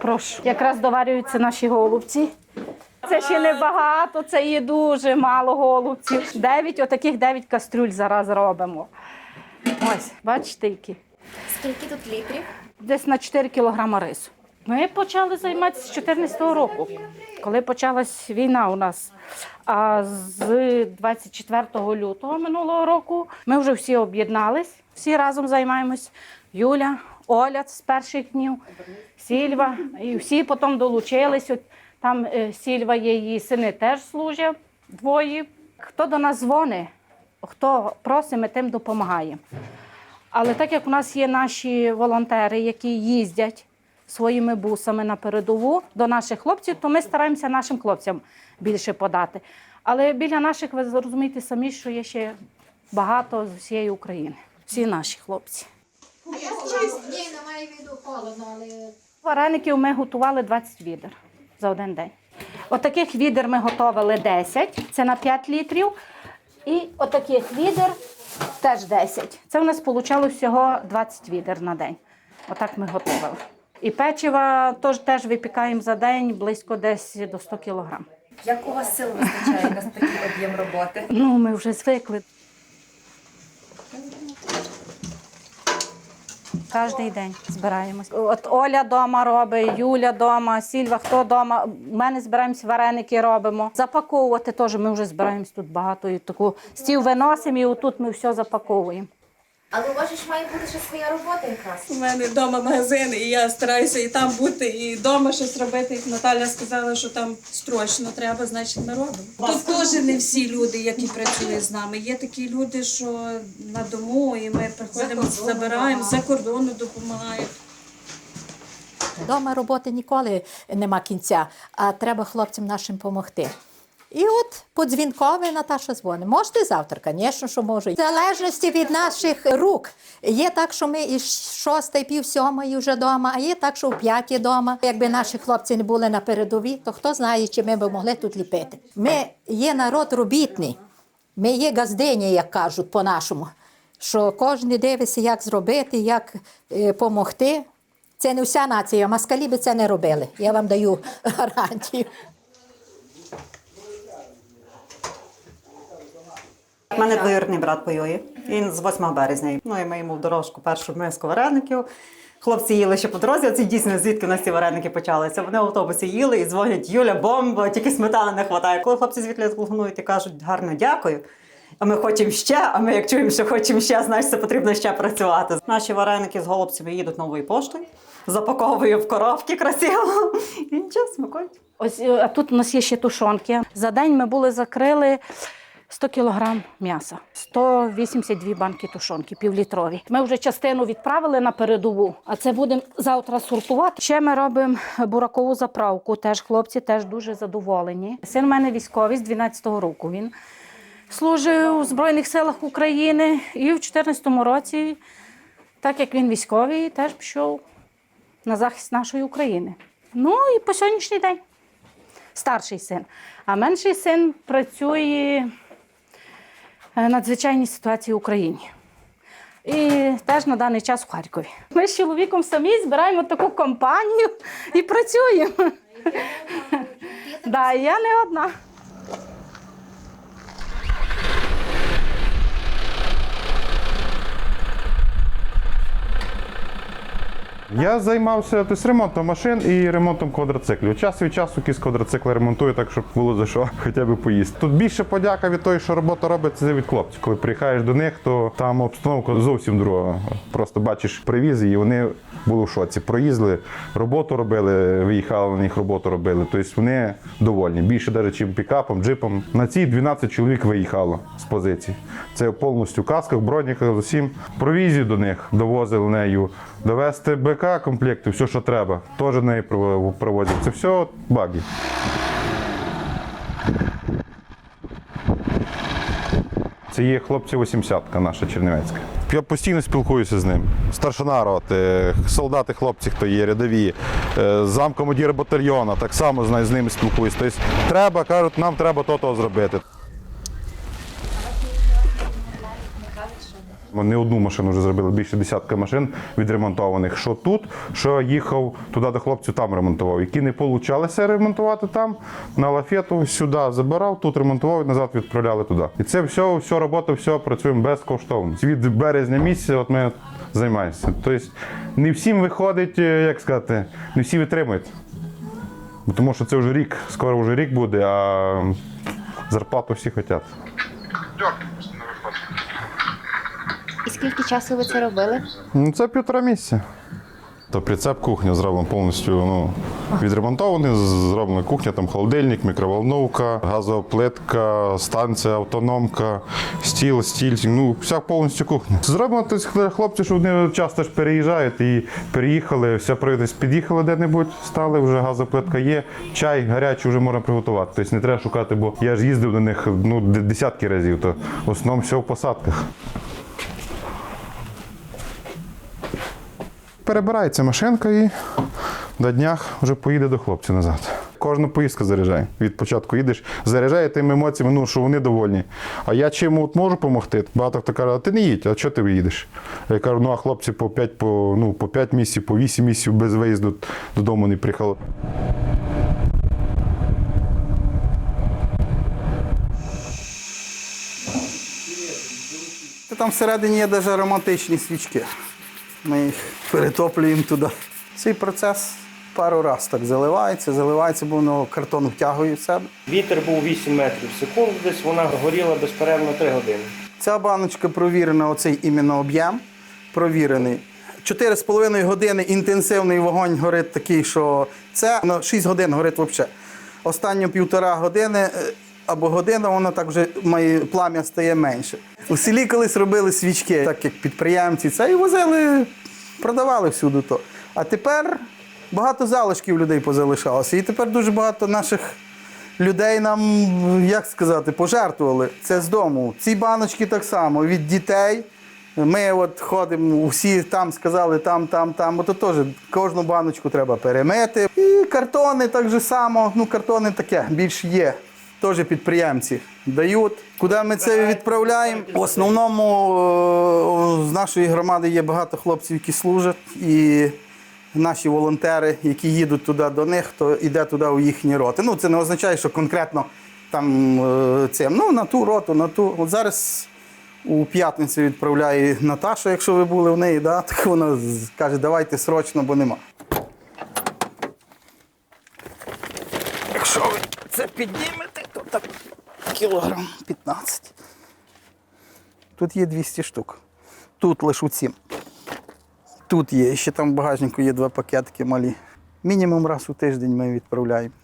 Прошу. Якраз доварюються наші голубці. Це ще не багато, це є дуже мало голубців. Дев'ять, отаких дев'ять кастрюль зараз робимо. Ось, бачите, які. Скільки тут літрів? Десь на 4 кілограми рису. Ми почали займатися з 2014 року, коли почалась війна у нас. А з 24 лютого минулого року ми вже всі об'єднались, всі разом займаємось. Юля, Оля з перших днів, Сільва, і всі потім долучились. Там е, Сільва є її сини теж служать двоє. Хто до нас дзвонить, хто просить, ми тим допомагаємо. Але так як у нас є наші волонтери, які їздять своїми бусами на передову до наших хлопців, то ми стараємося нашим хлопцям більше подати. Але біля наших, ви зрозумієте самі, що є ще багато з усієї України. Всі наші хлопці. Ні, немає віду холодно, але Вареників ми готували 20 відер за один день. Отаких відер ми готували 10, це на 5 літрів. І отаких відер теж 10. Це у нас вийшло всього 20 відер на день. Отак ми готували. І печива теж, теж випікаємо за день близько десь до 100 кілограм. Як у вас сил вистачає на такий об'єм роботи? Ну, ми вже звикли. Кожний день збираємось. От Оля вдома робить, Юля вдома, Сільва, хто вдома. У мене збираємось вареники робимо. Запаковувати теж ми вже збираємось тут багато. І таку стіл виносимо і отут ми все запаковуємо. Але у вас ж має бути ще своя робота якраз. У мене вдома магазин, і я стараюся і там бути, і вдома щось робити. Як Наталя сказала, що там строчно треба, значить ми робимо. Тут теж не всі люди, які працюють з нами. Є такі люди, що на дому, і ми приходимо, забираємо, за кордону допомагають. Дома роботи ніколи нема кінця, а треба хлопцям нашим допомогти. І от по дзвінкові Наташа дзвонить. Можете завтра? Звісно, що можу. В залежності від наших рук. Є так, що ми із шостої, пів сьомої вже вдома, а є так, що в п'ятій вдома. Якби наші хлопці не були на передовій, то хто знає, чи ми б могли тут ліпити. Ми є народ робітний, ми є газдині, як кажуть по-нашому. Що кожен дивиться, як зробити, як допомогти. Це не вся нація, москалі би це не робили. Я вам даю гарантію. У мене двоюрідний брат воює. Він з 8 березня. Ну і ми йому в дорожку першу миску вареників. Хлопці їли ще по дорозі, оці дійсно звідки в нас ці вареники почалися. Вони в автобусі їли і дзвонять Юля, бомба, тільки сметани не вистачає. Коли хлопці звідки телефонують і кажуть, гарно дякую. А ми хочемо ще, а ми як чуємо, що хочемо ще, значить це потрібно ще працювати. Наші вареники з голубцями їдуть новою поштою, запаковую в коробки красиво. І нічого, смакують. Ось е, а тут у нас є ще тушонки. За день ми були закрили 100 кілограм м'яса, 182 банки тушонки, півлітрові. Ми вже частину відправили на передову, а це будемо завтра сортувати. Ще ми робимо буракову заправку. Теж хлопці теж дуже задоволені. Син у мене військовий з 12-го року. Він служив у Збройних силах України і в 14-му році, так як він військовий, теж пішов на захист нашої України. Ну і по сьогоднішній день старший син. А менший син працює надзвичайній ситуації в Україні. І теж на даний час в Харкові. Ми з чоловіком самі збираємо таку компанію і працюємо. Да, я не одна. Я займався тобто, ремонтом машин і ремонтом квадроциклів. Час від часу якісь квадроцикли ремонтую, так щоб було за що хоча б поїсти. Тут більше подяка від того, що робота робить, це від хлопців. Коли приїхаєш до них, то там обстановка зовсім друга. Просто бачиш привіз, і вони були в шоці. Проїздили, роботу робили, виїхали на них, роботу робили. Тобто вони довольні. Більше навіть, чим пікапом, джипом. На ці 12 чоловік виїхало з позицій. Це повністю в касках, броніках, з усім. Провізію до них довозили нею. Довести БК комплекти, все, що треба, теж неї пров- провозять. Це все баги. Це є хлопці 80-ка наша чернівецька. Я постійно спілкуюся з ним. Старшина роти, солдати, хлопці, хто є, рядові, е, замкомодір батальйона, так само з ними спілкуюся. Тобто треба, кажуть, нам треба то-то зробити. Вони одну машину вже зробили, більше десятка машин відремонтованих. Що тут, що їхав туди до хлопців, там ремонтував. Які не получалося ремонтувати там, на лафету сюди забирав, тут ремонтував і назад відправляли туди. І це все, все робота, все працюємо безкоштовно. Від березня місяця от ми займаємося. Тобто не всім виходить, е, як сказати, не всі витримують. Тому що це вже рік, скоро вже рік буде, а зарплату всі хочуть. І скільки часу ви це робили? Ну, це півтора місяця. То прицеп кухня зроблена повністю ну, відремонтований, зроблена кухня, там холодильник, мікроволновка, газова плитка, станція, автономка, стіл, стільчик, ну вся повністю кухня. Зроблено тобто, хлопці, що вони часто ж переїжджають і переїхали, все прийдесь, під'їхали де-небудь, стали, вже газова плитка є, чай гарячий вже можна приготувати. Тобто не треба шукати, бо я ж їздив до них ну, десятки разів, то в основному все в посадках. Перебирається машинка і до днях вже поїде до хлопців назад. Кожна поїздка заряджає. Від початку їдеш, заряджає тими емоціями, ну, що вони довольні. А я чим от можу допомогти? Багато хто каже, а ти не їдь, а чого ти їдеш? Я кажу, ну а хлопці по 5, по, ну, по 5 місяців, по 8 місяців без виїзду додому не приїхали. Там всередині є навіть ароматичні свічки. Ми їх перетоплюємо туди. Цей процес пару разів так заливається, заливається, бо воно картон втягує в себе. Вітер був 8 метрів в секунду, десь вона горіла безперервно 3 години. Ця баночка провірена, оцей іменно об'єм провірений. 4,5 години інтенсивний вогонь горить такий, що це на 6 годин горить взагалі. Останні півтора години е, або година, воно так вже має плам'я стає менше. У селі колись робили свічки, так як підприємці, це і возили, продавали всюди то. А тепер багато залишків людей позалишалося. І тепер дуже багато наших людей нам, як сказати, пожертвували. Це з дому. Ці баночки так само від дітей. Ми от ходимо, всі там сказали, там, там, там. Ото теж кожну баночку треба перемити. І картони так же само. Ну, картони таке більш є. Теж підприємці дають. Куди ми це відправляємо? В основному е, з нашої громади є багато хлопців, які служать. І наші волонтери, які їдуть туди до них, то йде туди у їхні роти. Ну, це не означає, що конкретно там е, цим. Ну, на ту роту, на ту. От зараз у п'ятницю відправляє Наташа, якщо ви були в неї, да? так вона каже, давайте срочно, бо нема. Якщо ви це піднімете, то так кілограм 15. Тут є 200 штук. Тут лише у цім. Тут є, ще там в багажнику є два пакетики малі. Мінімум раз у тиждень ми відправляємо.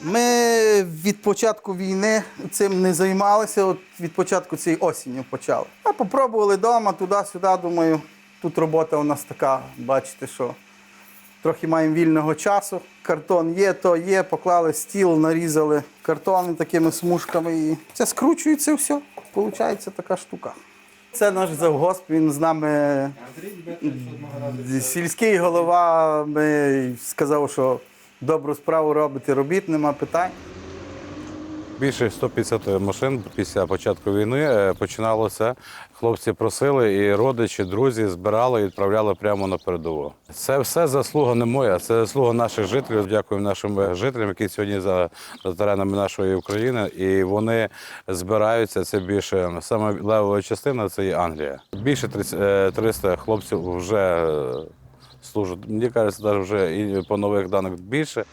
Ми від початку війни цим не займалися, от від початку цієї осені почали. А попробували вдома, туди-сюди, думаю, тут робота у нас така, бачите, що трохи маємо вільного часу. Картон є, то є, поклали стіл, нарізали картони такими смужками і це скручується все. Получається така штука. Це наш завгосп, він з нами сільський голова ми сказав, що добру справу робити, робіть, нема питань. Більше 150 машин після початку війни е, починалося. Хлопці просили, і родичі, друзі збирали і відправляли прямо на передову. Це все заслуга не моя, це заслуга наших жителів. Дякуємо нашим жителям, які сьогодні за, теренами нашої України. І вони збираються. Це більше саме левова частина це є Англія. Більше 30, е, 300 хлопців вже е, служать. Мені кажеться, навіть вже і по нових даних більше.